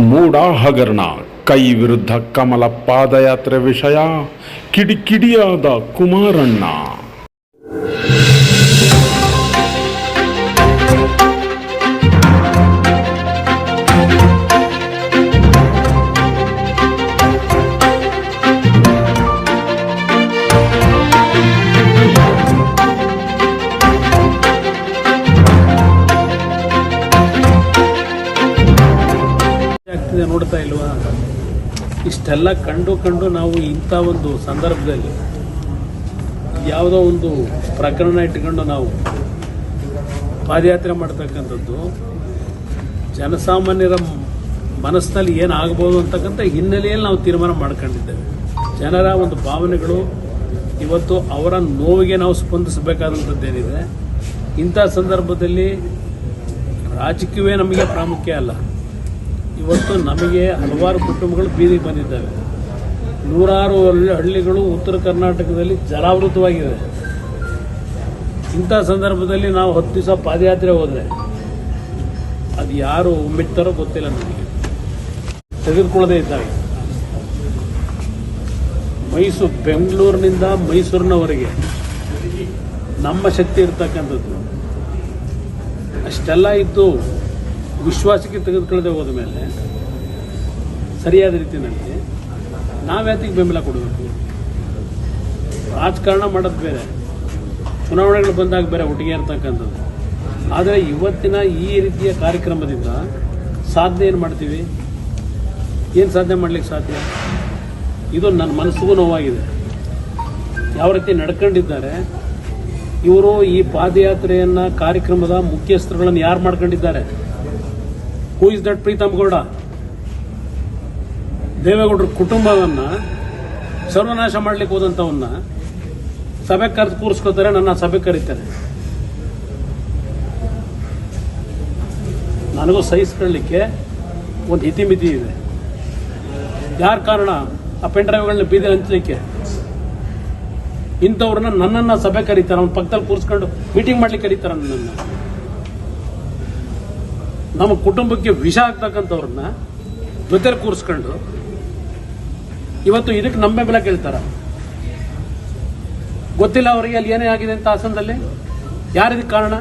ಗರುಡ ಹಗರಣ ಕೈ ವಿರುದ್ಧ ಕಮಲ ಪಾದಯಾತ್ರೆ ವಿಷಯ ಕಿಡಿಕಿಡಿಯಾದ ಕುಮಾರಣ್ಣ. ಇಷ್ಟೆಲ್ಲ ಕಂಡು ಕಂಡು ನಾವು ಇಂಥ ಒಂದು ಸಂದರ್ಭದಲ್ಲಿ ಯಾವುದೋ ಒಂದು ಪ್ರಕರಣ ಇಟ್ಕೊಂಡು ನಾವು ಪಾದಯಾತ್ರೆ ಮಾಡ್ತಕ್ಕಂಥದ್ದು, ಜನಸಾಮಾನ್ಯರ ಮನಸ್ಸಿನಲ್ಲಿ ಏನಾಗ್ಬೋದು ಅಂತಕ್ಕಂಥ ಹಿನ್ನೆಲೆಯಲ್ಲಿ ನಾವು ತೀರ್ಮಾನ ಮಾಡ್ಕೊಂಡಿದ್ದೇವೆ. ಜನರ ಒಂದು ಭಾವನೆಗಳು ಇವತ್ತು ಅವರ ನೋವಿಗೆ ನಾವು ಸ್ಪಂದಿಸಬೇಕಾದಂಥದ್ದೇನಿದೆ. ಇಂಥ ಸಂದರ್ಭದಲ್ಲಿ ರಾಜಕೀಯವೇ ನಮಗೆ ಪ್ರಾಮುಖ್ಯ ಅಲ್ಲ. ಇವತ್ತು ನಮಗೆ ಹಲವಾರು ಕುಟುಂಬಗಳು ಬೀದಿಗೆ ಬಂದಿದ್ದಾವೆ. ನೂರಾರು ಹಳ್ಳಿ- ಹಳ್ಳಿಗಳು ಉತ್ತರ ಕರ್ನಾಟಕದಲ್ಲಿ ಜಲಾವೃತವಾಗಿದೆ ಇಂಥ ಸಂದರ್ಭದಲ್ಲಿ ನಾವು ಹತ್ತು ದಿವಸ ಪಾದಯಾತ್ರೆ ಹೋದರೆ ಅದು ಯಾರು ಮೆಟ್ತಾರೋ ಗೊತ್ತಿಲ್ಲ ನಮಗೆ. ತೆಗೆದುಕೊಳ್ಳದೇ ಇದ್ದಾಗ. ಮೈಸೂರು ಬೆಂಗಳೂರಿನಿಂದ ಮೈಸೂರಿನವರೆಗೆ ನಮ್ಮ ಶಕ್ತಿ ಇರ್ತಕ್ಕಂಥದ್ದು. ಅಷ್ಟೆಲ್ಲ ಇದ್ದು ವಿಶ್ವಾಸಕ್ಕೆ ತೆಗೆದುಕೊಳ್ಳದೆ ಹೋದ ಮೇಲೆ ಸರಿಯಾದ ರೀತಿಯಲ್ಲಿ ನಾವ್ಯಾತಿಗೆ ಬೆಂಬಲ ಕೊಡಬೇಕು? ರಾಜಕಾರಣ ಮಾಡೋದು ಬೇರೆ. ಚುನಾವಣೆಗಳು ಬಂದಾಗ ಬೇರೆ ಒಟ್ಟಿಗೆ ಇರ್ತಕ್ಕಂಥದ್ದು. ಆದರೆ ಇವತ್ತಿನ ಈ ರೀತಿಯ ಕಾರ್ಯಕ್ರಮದಿಂದ ಸಾಧನೆ ಏನು ಮಾಡ್ತೀವಿ? ಏನು ಸಾಧನೆ ಮಾಡ್ಲಿಕ್ಕೆ ಸಾಧ್ಯ? ಇದು ನನ್ನ ಮನಸ್ಸಿಗೂ ನೋವಾಗಿದೆ. ಯಾವ ರೀತಿ ನಡ್ಕೊಂಡಿದ್ದಾರೆ? ಇವರು ಈ ಪಾದಯಾತ್ರೆಯನ್ನು ಕಾರ್ಯಕ್ರಮದ ಮುಖ್ಯಸ್ಥರುಗಳನ್ನು ಯಾರು ಮಾಡ್ಕೊಂಡಿದ್ದಾರೆ? Who is that Preetham Gowda ದೇವೇಗೌಡರ ಕುಟುಂಬವನ್ನ ಸರ್ವನಾಶ ಮಾಡ್ಲಿಕ್ಕೆ ಹೋದಂಥವನ್ನ ಸಭೆ ಕರೆದು ಕೂರಿಸ್ಕೋತಾರೆ ನನ್ನ ಸಭೆ ಕರೀತಾರೆ. ನನಗೂ ಸಹಿಸ್ಕೊಳ್ಳಿಕ್ಕೆ ಒಂದು ಹಿತಿಮಿತಿ ಇದೆ. ಯಾರ ಕಾರಣ? ಆ ಪೆನ್ ಡ್ರೈವ್ಗಳನ್ನ ಬೀದಿ ಹಂಚಲಿಕ್ಕೆ. ಇಂಥವ್ರನ್ನ ನನ್ನನ್ನ ಸಭೆ ಕರೀತಾರೆ, ಅವ್ನ ಪಕ್ಕದಲ್ಲಿ ಕೂರಿಸ್ಕೊಂಡು ಮೀಟಿಂಗ್ ಮಾಡ್ಲಿಕ್ಕೆ ಕರೀತಾರೆ ನನ್ನನ್ನು. ನಮ್ಮ ಕುಟುಂಬಕ್ಕೆ ವಿಷ ಆಗ್ತಕ್ಕಂಥವ್ರನ್ನ ಜೊತೆಲಿ ಕೂರಿಸ್ಕೊಂಡು ಇವತ್ತು ಇದಕ್ಕೆ ನಮ್ಮ ಬೆಂಬಲ ಕೇಳ್ತಾರ. ಗೊತ್ತಿಲ್ಲ ಅವರಿಗೆ ಅಲ್ಲಿ ಏನೇ ಆಗಿದೆ ಅಂತ ಹಾಸನದಲ್ಲಿ? ಯಾರಿದಕ್ಕೆ ಕಾರಣ?